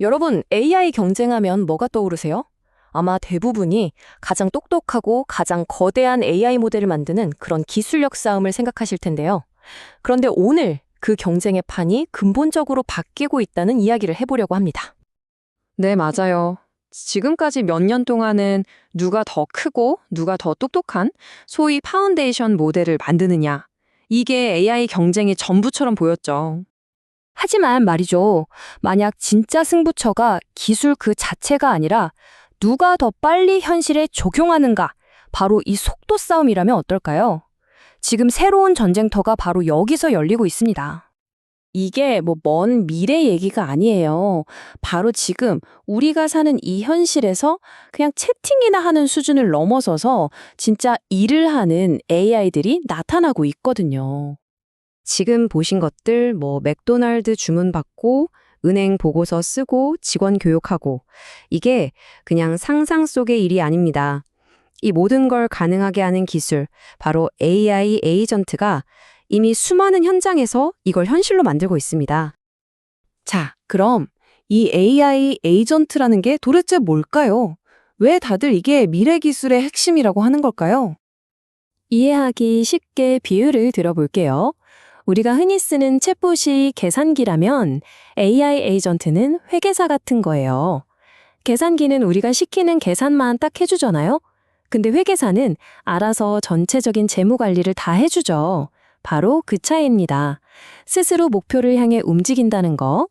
여러분, AI 경쟁하면 뭐가 떠오르세요? 아마 대부분이 가장 똑똑하고 가장 거대한 AI 모델을 만드는 그런 기술력 싸움을 생각하실 텐데요. 그런데 오늘 그 경쟁의 판이 근본적으로 바뀌고 있다는 이야기를 해보려고 합니다. 네, 맞아요. 지금까지 몇 년 동안은 누가 더 크고 누가 더 똑똑한 소위 파운데이션 모델을 만드느냐. 이게 AI 경쟁의 전부처럼 보였죠. 하지만 말이죠. 만약 진짜 승부처가 기술 그 자체가 아니라 누가 더 빨리 현실에 적용하는가, 바로 이 속도 싸움이라면 어떨까요? 지금 새로운 전쟁터가 바로 여기서 열리고 있습니다. 이게 뭐 먼 미래 얘기가 아니에요. 바로 지금 우리가 사는 이 현실에서 그냥 채팅이나 하는 수준을 넘어서서 진짜 일을 하는 AI들이 나타나고 있거든요. 지금 보신 것들 뭐 맥도날드 주문 받고 은행 보고서 쓰고 직원 교육하고 이게 그냥 상상 속의 일이 아닙니다. 이 모든 걸 가능하게 하는 기술, 바로 AI 에이전트가 이미 수많은 현장에서 이걸 현실로 만들고 있습니다. 자, 그럼 이 AI 에이전트라는 게 도대체 뭘까요? 왜 다들 이게 미래 기술의 핵심이라고 하는 걸까요? 이해하기 쉽게 비유를 들어볼게요. 우리가 흔히 쓰는 챗봇이 계산기라면 AI 에이전트는 회계사 같은 거예요. 계산기는 우리가 시키는 계산만 딱 해주잖아요? 근데 회계사는 알아서 전체적인 재무 관리를 다 해주죠. 바로 그 차이입니다. 스스로 목표를 향해 움직인다는 거.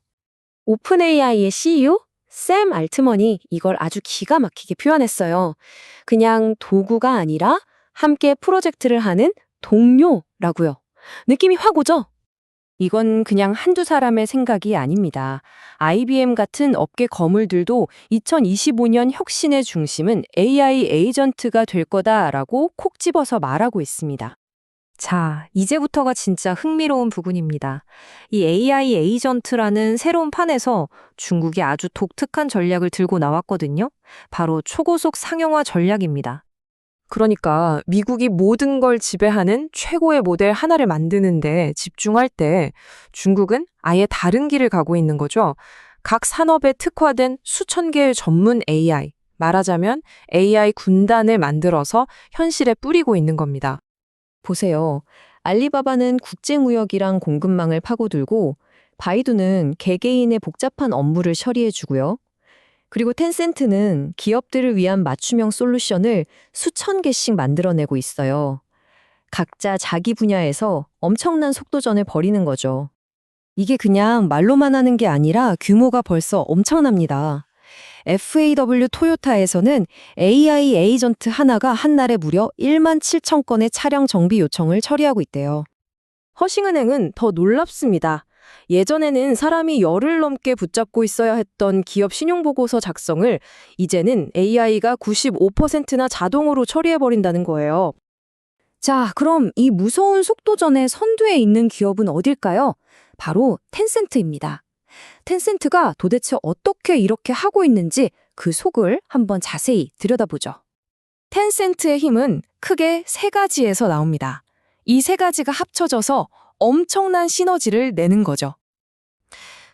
오픈 AI의 CEO 샘 알트먼이 이걸 아주 기가 막히게 표현했어요. 그냥 도구가 아니라 함께 프로젝트를 하는 동료라고요. 느낌이 확 오죠? 이건 그냥 한두 사람의 생각이 아닙니다. IBM 같은 업계 거물들도 2025년 혁신의 중심은 AI 에이전트가 될 거다라고 콕 집어서 말하고 있습니다. 자, 이제부터가 진짜 흥미로운 부분입니다. 이 AI 에이전트라는 새로운 판에서 중국이 아주 독특한 전략을 들고 나왔거든요. 바로 초고속 상용화 전략입니다. 그러니까 미국이 모든 걸 지배하는 최고의 모델 하나를 만드는데 집중할 때 중국은 아예 다른 길을 가고 있는 거죠. 각 산업에 특화된 수천 개의 전문 AI, 말하자면 AI 군단을 만들어서 현실에 뿌리고 있는 겁니다. 보세요. 알리바바는 국제무역이랑 공급망을 파고들고 바이두는 개개인의 복잡한 업무를 처리해주고요. 그리고 텐센트는 기업들을 위한 맞춤형 솔루션을 수천 개씩 만들어내고 있어요. 각자 자기 분야에서 엄청난 속도전을 벌이는 거죠. 이게 그냥 말로만 하는 게 아니라 규모가 벌써 엄청납니다. FAW 토요타에서는 AI 에이전트 하나가 한 날에 무려 1만 7천 건의 차량 정비 요청을 처리하고 있대요. 허싱은행은 더 놀랍습니다. 예전에는 사람이 열흘 넘게 붙잡고 있어야 했던 기업 신용보고서 작성을 이제는 AI가 95%나 자동으로 처리해버린다는 거예요. 자, 그럼 이 무서운 속도전의 선두에 있는 기업은 어딜까요? 바로 텐센트입니다. 텐센트가 도대체 어떻게 이렇게 하고 있는지 그 속을 한번 자세히 들여다보죠. 텐센트의 힘은 크게 세 가지에서 나옵니다. 이 세 가지가 합쳐져서 엄청난 시너지를 내는 거죠.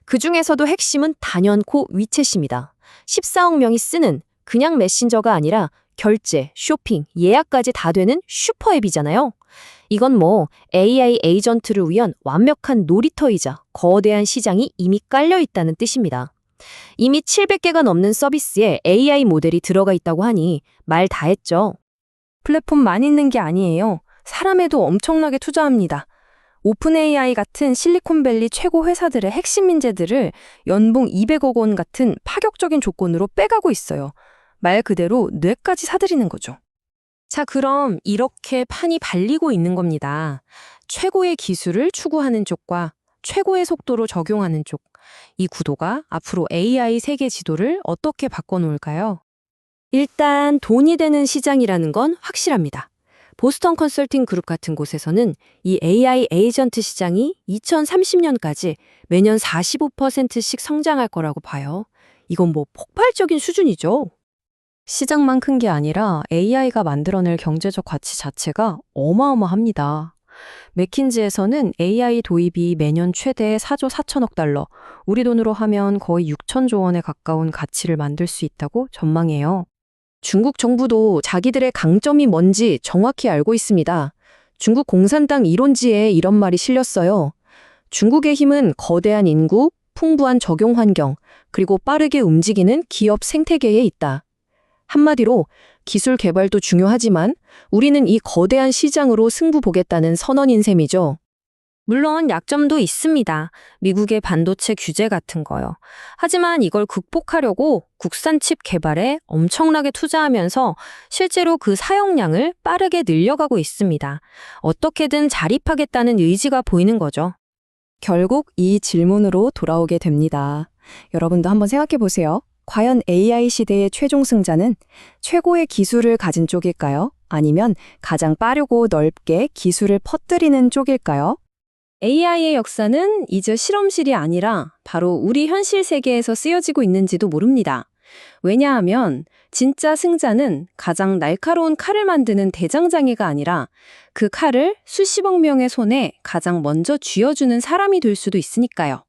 그 중에서도 핵심은 단연코 위챗입니다. 14억 명이 쓰는 그냥 메신저가 아니라 결제, 쇼핑, 예약까지 다 되는 슈퍼앱이잖아요. 이건 뭐 AI 에이전트를 위한 완벽한 놀이터이자 거대한 시장이 이미 깔려 있다는 뜻입니다. 이미 700개가 넘는 서비스에 AI 모델이 들어가 있다고 하니 말 다 했죠. 플랫폼만 있는 게 아니에요. 사람에도 엄청나게 투자합니다. 오픈 AI 같은 실리콘밸리 최고 회사들의 핵심 인재들을 연봉 200억 원 같은 파격적인 조건으로 빼가고 있어요. 말 그대로 뇌까지 사들이는 거죠. 자, 그럼 이렇게 판이 발리고 있는 겁니다. 최고의 기술을 추구하는 쪽과 최고의 속도로 적용하는 쪽. 이 구도가 앞으로 AI 세계 지도를 어떻게 바꿔놓을까요? 일단 돈이 되는 시장이라는 건 확실합니다. 보스턴 컨설팅 그룹 같은 곳에서는 이 AI 에이전트 시장이 2030년까지 매년 45%씩 성장할 거라고 봐요. 이건 뭐 폭발적인 수준이죠. 시장만 큰 게 아니라 AI가 만들어낼 경제적 가치 자체가 어마어마합니다. 맥킨지에서는 AI 도입이 매년 최대 4조 4천억 달러, 우리 돈으로 하면 거의 6천조 원에 가까운 가치를 만들 수 있다고 전망해요. 중국 정부도 자기들의 강점이 뭔지 정확히 알고 있습니다. 중국 공산당 이론지에 이런 말이 실렸어요. 중국의 힘은 거대한 인구, 풍부한 적용 환경, 그리고 빠르게 움직이는 기업 생태계에 있다. 한마디로 기술 개발도 중요하지만 우리는 이 거대한 시장으로 승부 보겠다는 선언인 셈이죠. 물론 약점도 있습니다. 미국의 반도체 규제 같은 거요. 하지만 이걸 극복하려고 국산 칩 개발에 엄청나게 투자하면서 실제로 그 사용량을 빠르게 늘려가고 있습니다. 어떻게든 자립하겠다는 의지가 보이는 거죠. 결국 이 질문으로 돌아오게 됩니다. 여러분도 한번 생각해 보세요. 과연 AI 시대의 최종 승자는 최고의 기술을 가진 쪽일까요? 아니면 가장 빠르고 넓게 기술을 퍼뜨리는 쪽일까요? AI의 역사는 이제 실험실이 아니라 바로 우리 현실 세계에서 쓰여지고 있는지도 모릅니다. 왜냐하면 진짜 승자는 가장 날카로운 칼을 만드는 대장장이가 아니라 그 칼을 수십억 명의 손에 가장 먼저 쥐어주는 사람이 될 수도 있으니까요.